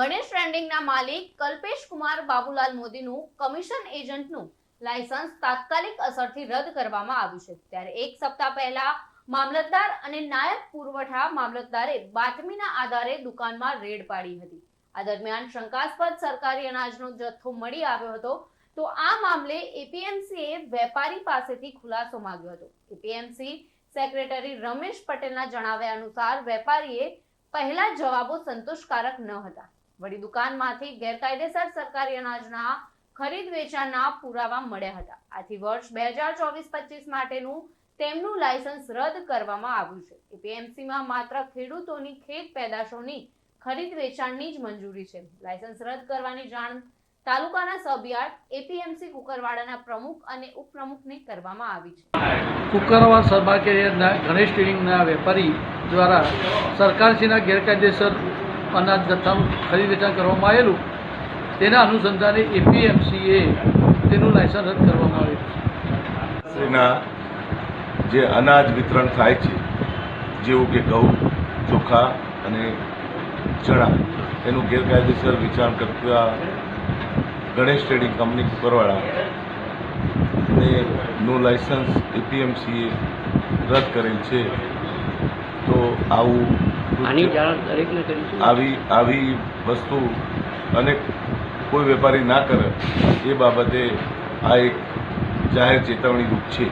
ગણેશ ટ્રેન્ડિંગના માલિક કલ્પેશ કુમાર બાબુલાલ મોદીનું commission એજન્ટનું licence તાત્કાલિક અસરથી રદ કરવામાં આવ્યું છે. ત્યારે એક સપ્તાહ પહેલા મામલતદાર અને નાયબ પુરવઠા મામલતદારે બાતમીના આધારે દુકાનમાં રેડ પાડી હતી. આ દરમિયાન શંકાસ્પદ સરકારી અનાજનો જથ્થો મળી આવ્યો હતો તો આ મામલે એપીએમસીએ વેપારી પાસેથી ખુલાસો માંગ્યો હતો. એપીએમસી સેક્રેટરી રમેશ પટેલના જણાવ્યા અનુસાર વેપારીએ પહેલા જવાબો સંતોષકારક ન હતા. વળી દુકાનમાંથી ગેરકાયદેસર સરકારી અનાજના ખરીદ વેચાણના પુરાવા મળ્યા હતા. આથી વર્ષ બે હજાર ચોવીસ પચીસ માટેનું તેમનું લાયસન્સ રદ કરવામાં આવ્યું છે. એપીએમસીમાં માત્ર ખેડૂતોની ખેત પેદાશોની ખરીદ વેચાણની જ મંજૂરી છે. લાયસન્સ રદ કરવાની જાણ તાલુકાના સબયાર્ડ એપીએમસી કુકરવાડાના પ્રમુખ અને ઉપપ્રમુખને કરવામાં આવી છે. કુકરવા સભાકેના ગણેશ ટ્રેડિંગના વેપારી દ્વારા સરકારશ્રીના ગેરકાયદેસર અનાજ જથ્થાનું ખરીદ વેચાણ કરવામાં આવેલું, તેના અનુસંધાને એપીએમસીએ તેનું લાયસન્સ રદ કરવામાં આવેલું શ્રીના જે અનાજ વિતરણ થાય છે, જેવું કે ઘઉં, ચોખા અને ચણા, એનું ગેરકાયદેસર વેચાણ કરતા ગણેશ ટ્રેડિંગ કંપની કુકરવાડા ને નું લાયસન્સ એપીએમસીએ રદ કરેલ છે. આવું આની જાણ દરેકને કરીશું આવી આવી વસ્તુ અને કોઈ વેપારી ના કરે એ બાબતે આ એક જાહેર ચેતવણી રૂપ છે.